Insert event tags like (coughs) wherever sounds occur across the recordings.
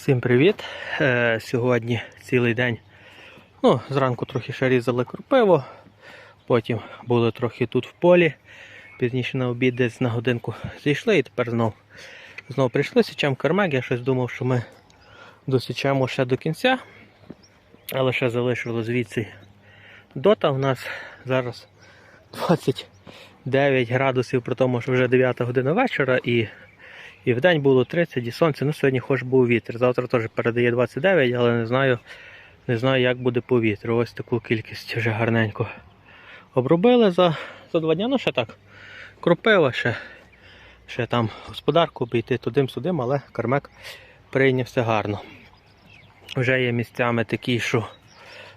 Всім привіт! Е, сьогодні цілий день. Ну, зранку трохи ще різали кропиво, потім були трохи тут в полі. Пізніше на обід десь на годинку зійшли і тепер знов, знов прийшли, січем кармек. Я щось думав, що ми досічемо ще до кінця. Але ще залишило звідси дота. У нас зараз 29 градусів, при тому, що вже 9 година вечора і і в день було 30 і сонце. Ну сьогодні хоч був вітер. Завтра теж передає 29, але не знаю, не знаю, як буде по вітру. Ось таку кількість вже гарненько обробили за, за два дні. Ну ще так. Кропила ще, ще там господарку обійти тудим-сюдим, але кармек прийнявся гарно. Вже є місцями такі, що,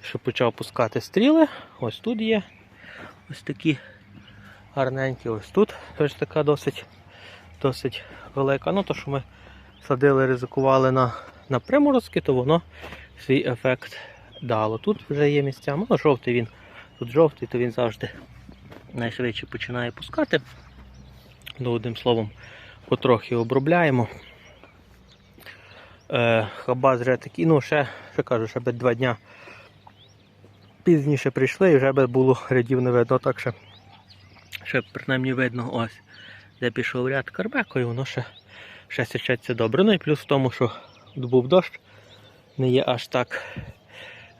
що почав пускати стріли. Ось тут є. Ось такі гарненькі. Ось тут теж така досить досить велика. Ну, то, що ми садили, ризикували на, на приморозки, то воно свій ефект дало. Тут вже є місця, ну, жовтий він, тут жовтий, то він завжди найшвидше починає пускати. Ну, одним словом, потрохи обробляємо. Е, Хаба вже такі, ну ще, ще кажу, ще би два дня пізніше прийшли і вже би було рядів не видно, так що ще принаймні видно ось де пішов ряд карбеку, і воно ще, ще січеться добре. Ну і плюс в тому, що був дощ, не є аж так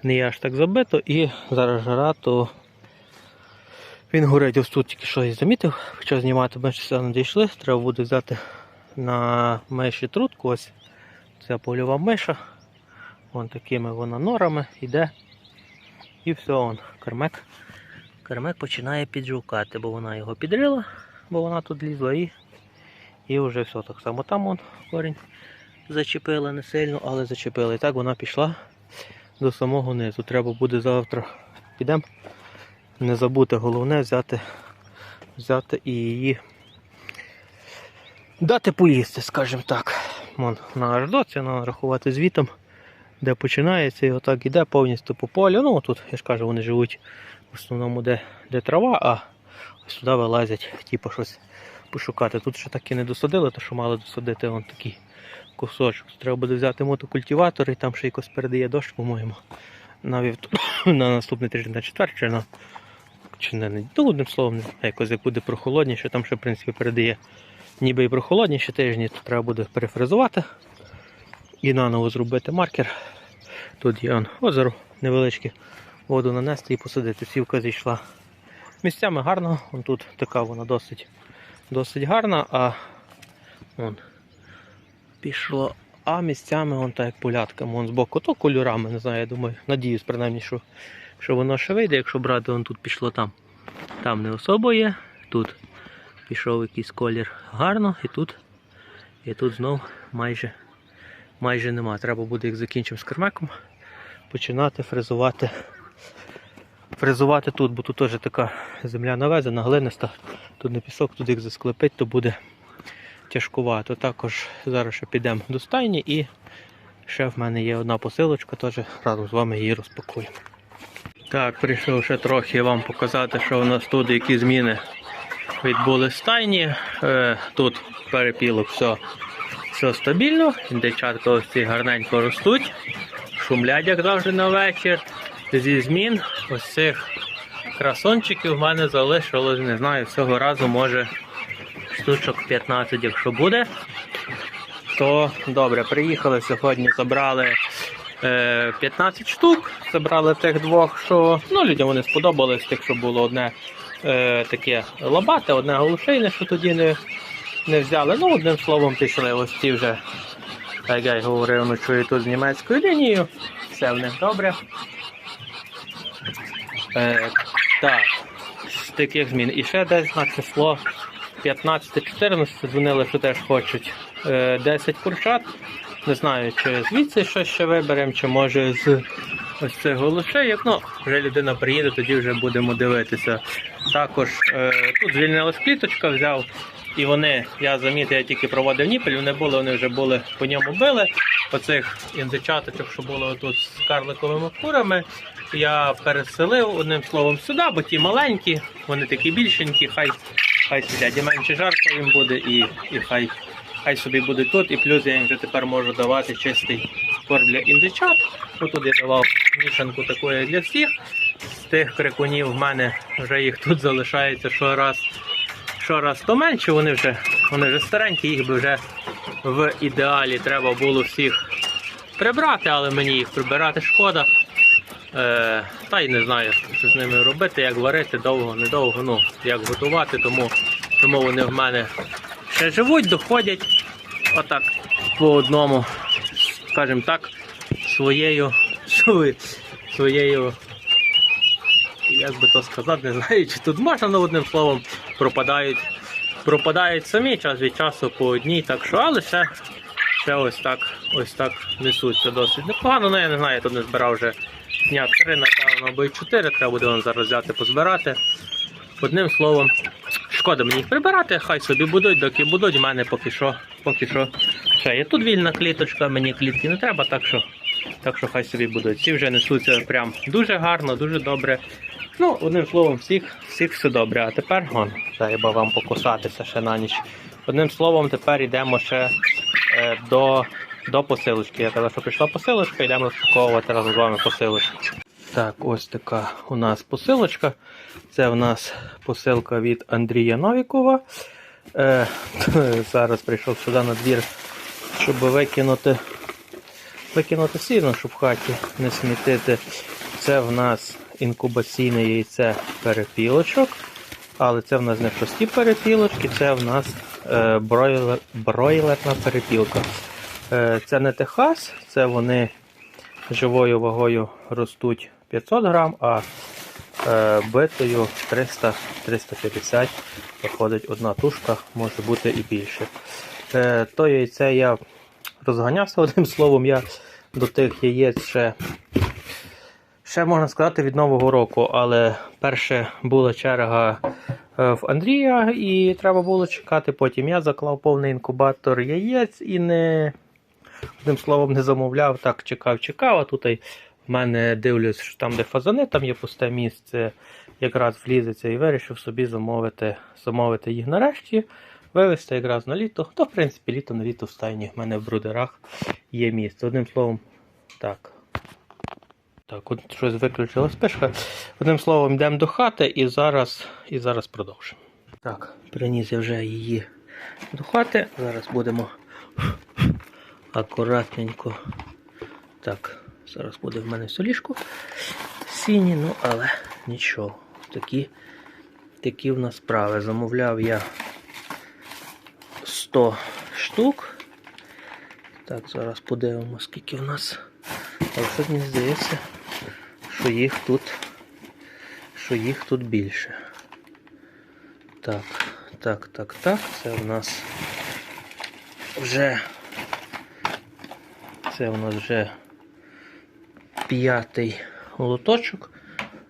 не є аж так забито і зараз жара, то він горить ось тут тільки що і замітив, почав знімати, ми ще не дійшли, треба буде взяти на миші трутку. Ось це польова миша. Вон такими вона норами йде. І все, он, кармек. Кармек починає піджукати, бо вона його підрила бо вона тут лізла і і вже все так само. Там вон корінь зачепила не сильно, але зачепила. І так вона пішла до самого низу. Треба буде завтра підемо. Не забути головне взяти взяти і її дати поїсти, скажімо так. Вон на треба рахувати звітом, де починається і отак іде повністю по полю. Ну тут, я ж кажу, вони живуть в основному де, де трава, а сюди вилазять, типу щось пошукати. Тут ще таки не досадили, то що мали досадити вон такий кусочок. Треба буде взяти мотокультиватор і там ще якось передає дощ, по-моєму. На вівт... (coughs) на наступний тиждень на четвер, чи на чи не, ну, одним словом, якось як буде прохолодніше, там ще в принципі передає ніби і прохолодніші тижні, то треба буде перефрезувати і наново зробити маркер. Тут є озеро невеличке, воду нанести і посадити. Сівка зійшла Місцями гарно, вон тут така вона досить досить гарна, а вон, пішло, а місцями вон так як полятка, вон збоку, то кольорами, не знаю, я думаю, надіюсь, принаймні, що що воно ще вийде, якщо брати, вон тут пішло там. Там не особо є, тут пішов якийсь колір гарно і тут і тут знов майже майже нема. Треба буде, як закінчимо з кермеком, починати фрезувати фрезувати тут, бо тут теж така земля навезена, глиниста. Тут не пісок, тут їх засклепить, то буде тяжкувато. Також зараз ще підемо до стайні і ще в мене є одна посилочка, теж разом з вами її розпакуємо. Так, прийшов ще трохи вам показати, що у нас тут які зміни відбули стайні. Е, тут перепілок все все стабільно, індичатка ось ці гарненько ростуть, шумлять, як завжди на вечір зі змін ось цих красончиків в мене залишилось, не знаю, цього разу може штучок 15, якщо буде. То добре, приїхали сьогодні, забрали е, 15 штук, забрали тих двох, що ну, людям вони сподобались, тих, що було одне е, таке лобате, одне голушейне, що тоді не не взяли. Ну, одним словом, пішли ось ці вже, як я й говорив, ночую тут з німецькою лінією. Все в них добре. Е, Так, з таких змін. І ще десь на число 15-14 дзвонили, що теж хочуть е, 10 курчат. Не знаю, чи звідси щось ще виберемо, чи може з ось цих голошей. Як ну, вже людина приїде, тоді вже будемо дивитися. Також е, тут звільнилась кліточка, взяв. І вони, я замітив, я тільки проводив ніпель, вони були, вони вже були по ньому били. Оцих індичаточок, що було тут з карликовими курами я переселив одним словом сюди, бо ті маленькі, вони такі більшенькі, хай хай сидять. І менше жарко їм буде, і і хай хай собі будуть тут, і плюс я їм вже тепер можу давати чистий корм для індичат. Ну, тут я давав мішанку таку як для всіх. З тих крикунів в мене вже їх тут залишається щораз. Щораз то менше, вони вже, вони вже старенькі, їх би вже в ідеалі треба було всіх прибрати, але мені їх прибирати шкода. Е, та й не знаю, що з ними робити, як варити довго, недовго, ну, як готувати, тому, тому вони в мене ще живуть, доходять отак по одному, скажімо так, своєю, (laughs) своєю, як би то сказати, не знаю, чи тут можна, але одним словом пропадають, пропадають самі час від часу по одній, так що, але ще, ще ось так, ось так несуться досить непогано, ну я не знаю, я тут не збирав вже дня три, напевно, або й чотири, треба буде вам зараз взяти, позбирати. Одним словом, шкода мені їх прибирати, хай собі будуть, доки будуть, в мене поки що, поки що ще є. Тут вільна кліточка, мені клітки не треба, так що, так що хай собі будуть. Ці вже несуться прям дуже гарно, дуже добре. Ну, одним словом, всіх, всіх все добре. А тепер вон, треба вам покусатися ще на ніч. Одним словом, тепер йдемо ще е, до, до посилочки. Я казав, що прийшла посилочка, йдемо розпаковувати разом з вами посилочку. Так, ось така у нас посилочка. Це у нас посилка від Андрія Новікова. Е, (laughs) зараз прийшов сюди на двір, щоб викинути, викинути сіно, щоб в хаті не смітити. Це в нас інкубаційне яйце перепілочок. Але це в нас не прості перепілочки, це в нас е, бройлер, бройлерна перепілка. Е, це не Техас, це вони живою вагою ростуть 500 грам, а е, битою 300-350 виходить одна тушка, може бути і більше. Е, то яйце я розганявся (laughs) одним словом, я до тих яєць ще, ще можна сказати від Нового року, але перше була черга е, в Андрія і треба було чекати. Потім я заклав повний інкубатор яєць і не. Одним словом, не замовляв, так чекав, чекав. А тут в мене дивлюсь, що там, де фазани, там є пусте місце, якраз влізеться і вирішив собі замовити, замовити їх нарешті, вивезти якраз на літо. То, в принципі, літо на літо в стайні. В мене в брудерах є місце. Одним словом, так. Так, от щось виключила спишка. Одним словом, йдемо до хати і зараз, і зараз продовжимо. Так, приніс я вже її до хати. Зараз будемо акуратненько. Так, зараз буде в мене солішку сіні, ну але нічого. Такі, такі в нас справи. Замовляв я 100 штук. Так, зараз подивимося, скільки в нас. Але щось мені здається, що їх тут, що їх тут більше. Так, так, так, так. Це в нас вже це у нас вже п'ятий лоточок.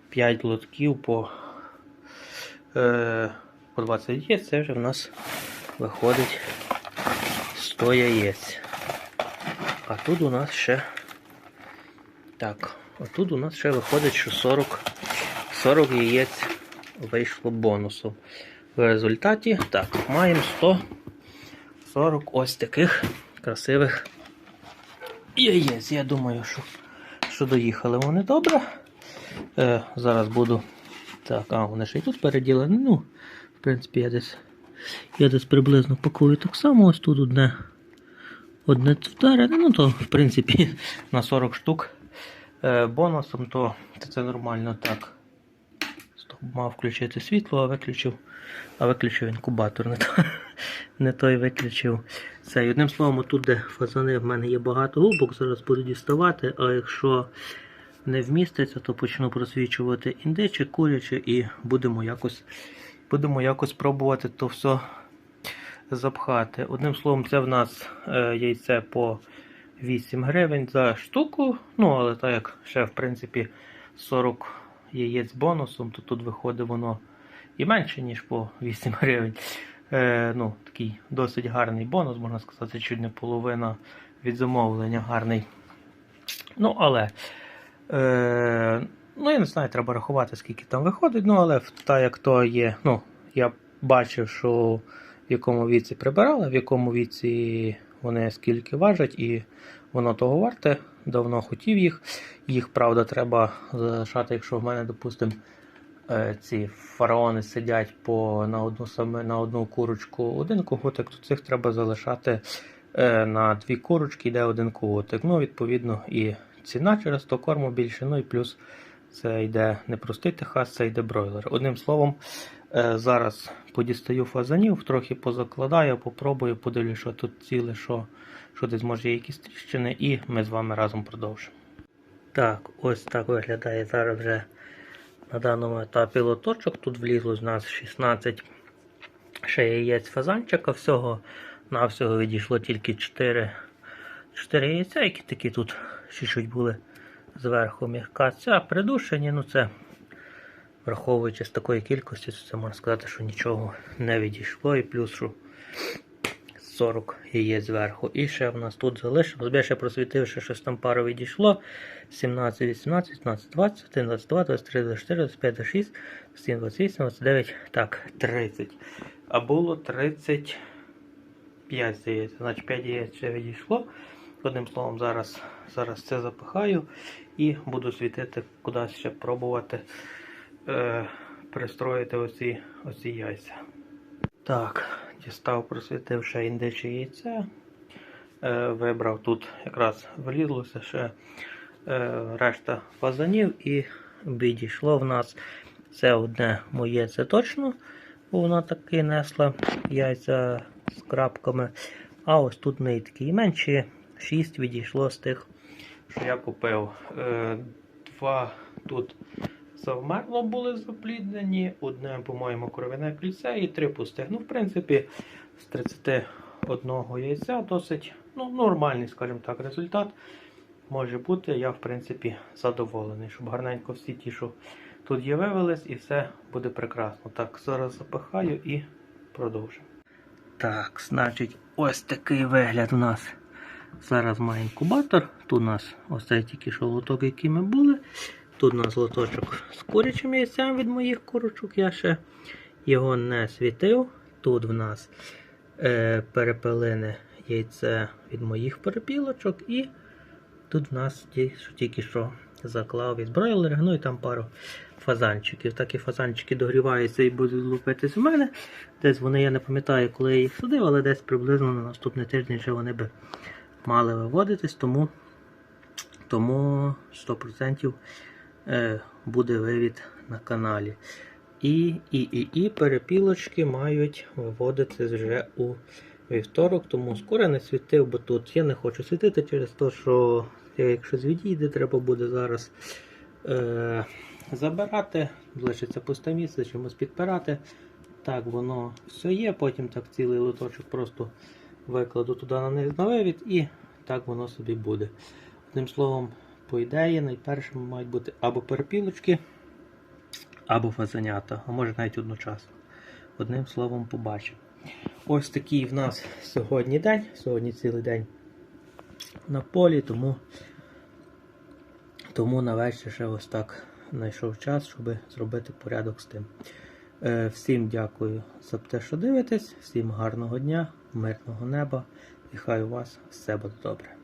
5 лотків по, е, по 20 яєць. Це вже в нас виходить 100 яєць. А тут у нас ще. Так, а тут у нас ще виходить, що 40, 40 яєць вийшло бонусом. В результаті так, маємо 140 ось таких красивих яєць. Я думаю, що, що доїхали вони добре. Е, зараз буду. Так, а вони ще й тут переділені. Ну, в принципі, я десь я десь приблизно пакую так само. Ось тут одне одне вдарене. Ну, то, в принципі, (laughs) на 40 штук бонусом, то, це нормально так. Стоп, Мав включити світло, а виключив, а виключив інкубатор. Не, то, (laughs) не той виключив. Це, одним словом, тут, де фазани в мене є багато губок, зараз буду діставати, а якщо не вміститься, то почну просвічувати індиче, куряче і будемо якось, будемо якось пробувати то все запхати. Одним словом, це в нас е, яйце по 8 гривень за штуку. Ну, але так як ще, в принципі, 40 яєць бонусом, то тут виходить воно і менше, ніж по 8 гривень. Е, ну, Такий досить гарний бонус, можна сказати, чуть не половина від замовлення гарний. Ну, але. Е, ну, я не знаю, треба рахувати, скільки там виходить. Ну, але так як то є, ну, я бачив, що в якому віці прибирали, в якому віці вони скільки важать, і воно того варте. Давно хотів їх. Їх, правда, треба залишати, якщо в мене, допустимо, е, ці фараони сидять по, на, одну саме, на одну курочку один коготик, то цих треба залишати е, на дві курочки, йде один коготик. Ну, відповідно, і ціна через то корму більше, ну і плюс це йде не простий техас, це йде бройлер. Одним словом, е, зараз подістаю фазанів, трохи позакладаю, попробую, подивлюсь, що тут ціле, що, що десь може є якісь тріщини, і ми з вами разом продовжимо. Так, ось так виглядає зараз вже на даному етапі лоточок. Тут влізло з нас 16 ще яєць фазанчика. Всього на всього відійшло тільки 4, 4 яйця, які такі тут чуть-чуть були зверху м'яка. Ця придушені, ну це враховуючи з такої кількості, це можна сказати, що нічого не відійшло. І плюс що 40 яєць зверху. І ще в нас тут залишилось. Ще просвітив, що там пару відійшло. 17, 18, 19, 20, 21, 22, 23, 24, 25, 26, 27, 28, 29, так, 30. А було 35, здається. Значить 5 яєць ще відійшло. Одним словом, зараз, зараз це запихаю і буду світити кудись ще пробувати е, пристроїти оці, оці яйця. Так, дістав, просвітив ще індиче яйце. Е, вибрав тут якраз влізлося ще е, решта фазанів і відійшло в нас це одне моє, це точно, бо воно таки несла яйця з крапками. А ось тут неї такі менші, 6 відійшло з тих, що я купив. Е, два тут завмерло були запліднені, одне, по-моєму, кровяне кільце і три пустих. Ну, в принципі, з 31 яйця досить ну, нормальний, скажімо так, результат може бути. Я, в принципі, задоволений, щоб гарненько всі ті, що тут є, вивелись, і все буде прекрасно. Так, зараз запихаю і продовжимо. Так, значить, ось такий вигляд у нас. Зараз має інкубатор. Тут у нас ось цей тільки що лоток, який ми були. Тут у нас лоточок з курячим яйцем від моїх курочок. Я ще його не світив. Тут в нас е, перепелине яйце від моїх перепілочок. І тут в нас ті, що тільки що заклав від бройлера, ну і там пару фазанчиків. Такі фазанчики догріваються і будуть лупитись у мене. Десь вони, я не пам'ятаю, коли я їх садив, але десь приблизно на наступний тиждень вже вони би мали виводитись, тому, тому 100% е, буде вивід на каналі. І, і, і, і перепілочки мають виводитись вже у вівторок, тому скоро не світив, бо тут я не хочу світити через те, що якщо відійде, треба буде зараз е, забирати, лишиться пусте місце, чимось підпирати. Так, воно все є, потім так цілий лоточок просто викладу туди на них на вивід і так воно собі буде. Одним словом, по ідеї, найпершими мають бути або перепілочки, або фазанята, а може навіть одночасно. Одним словом, побачимо. Ось такий в нас сьогодні день, сьогодні цілий день на полі, тому, тому на ще ось так знайшов час, щоб зробити порядок з тим. Е, Всім дякую за те, що дивитесь, всім гарного дня, мирного неба і хай у вас все буде добре.